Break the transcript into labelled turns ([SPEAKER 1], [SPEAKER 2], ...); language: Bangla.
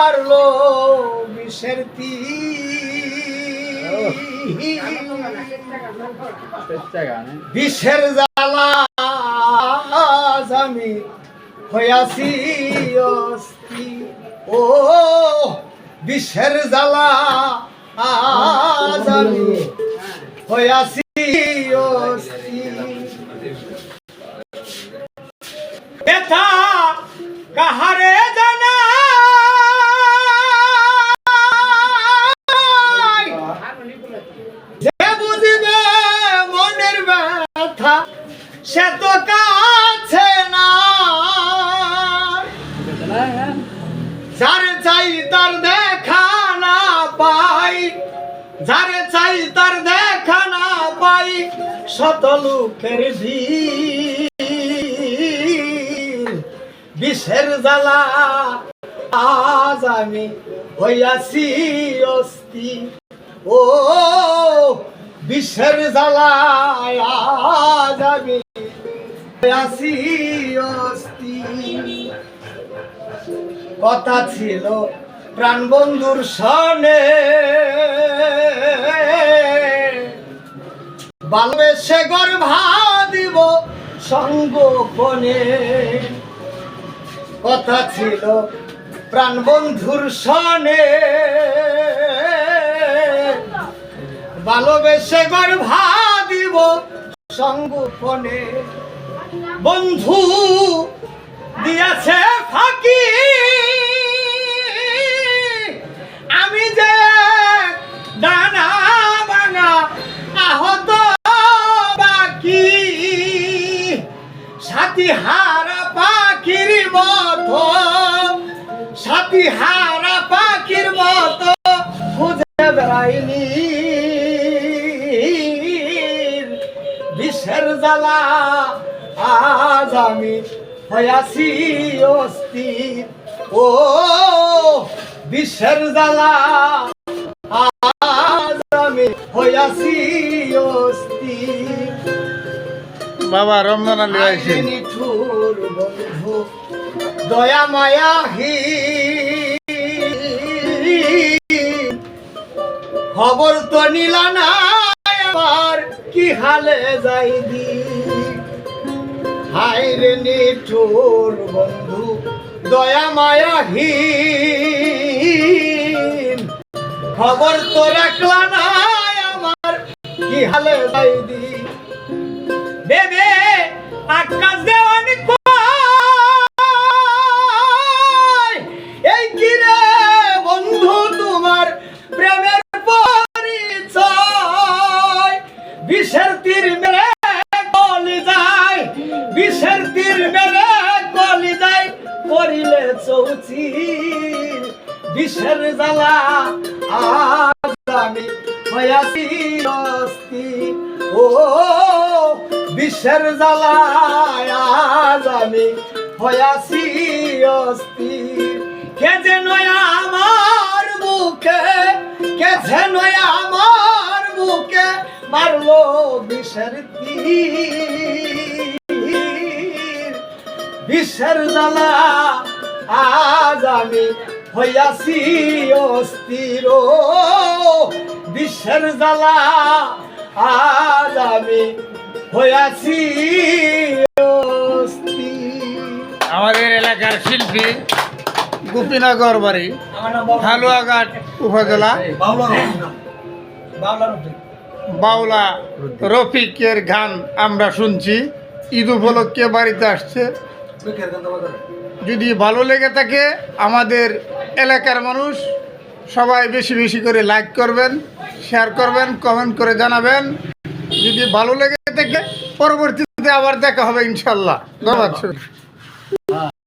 [SPEAKER 1] মারলো বিষের তীর বিষের জ্বালা আমি হইয়াছি অস্থি। ও, বিষের জ্বালা আজ আমি হইয়াছি অস্থি। ব্যথা কাহারে ব্যথা সে তো কাছে না। যারে চাই তার দেখা না পাই, যারে চাই তার দেখা না পাই, শত লোকের বিষের জ্বালা আজ আমি হইয়াছি অস্থি। ও বিষের জ্বালা আজ আমি হইয়াছি অস্থি। কথা ছিল প্রাণ বন্ধুর সনে। ভালোবেসে গর্ভা দিব সঙ্গোপনে। কথা ছিল প্রাণ বন্ধুর সনে। ভালোবেসে গর্ভা দিব সঙ্গোপনে। বন্ধু দিয়াছে ফাঁকি। আমি যে ডানা ভাঙা আহত বাকি সাথী হারা পাখির মতো সাথী হারা পাখির মতো বিষের জ্বালা আজ আমি হয়াছি অস্থির। ও বিশ্বের জ্বালা আজ আমি হয়াছি অস্থির।
[SPEAKER 2] বাবা রমজান আলী
[SPEAKER 1] বন্ধু দয়া মায়া হি খবর তো নিলা না। কি হালে যাই দি হাই রে নিঠুর বন্ধু, দয়া মায়া হি খবর তো রাখলা না আমার, কি হালে যাই দি বেবে আকাশ বিষের তীর মেরে গলি যায়, বিষের তীর মেরে গলি যায়, করিলে চৌচি বিষের জ্বালা আজ আমি হয়াছি অস্থির। ও বিশ্বের জ্বালায় আজ আমি হয়াছি অস্থির। কে যেন আমার বুকে কে যেন আমার বুকে মারলো বিষের তীর। বিশ্বের জ্বালা আজ আমি হইয়াছি অস্থির। বিশ্বের জ্বালা আজ আমি হইয়াছি
[SPEAKER 2] আমাদের এলাকার শিল্পী গোপীনগর বাড়ি হালুয়াঘাট উপজেলা। বাউলা রফিকের গান আমরা শুনছি। ঈদ উপলক্ষে বাড়িতে আসছে। যদি ভালো লেগে থাকে আমাদের এলাকার মানুষ, সবাই বেশি বেশি করে লাইক করবেন শেয়ার করবেন কমেন্ট করে জানাবেন। যদি ভালো লেগে থাকে, পরবর্তীতে আবার দেখা হবে ইনশাল্লাহ। ধন্যবাদ।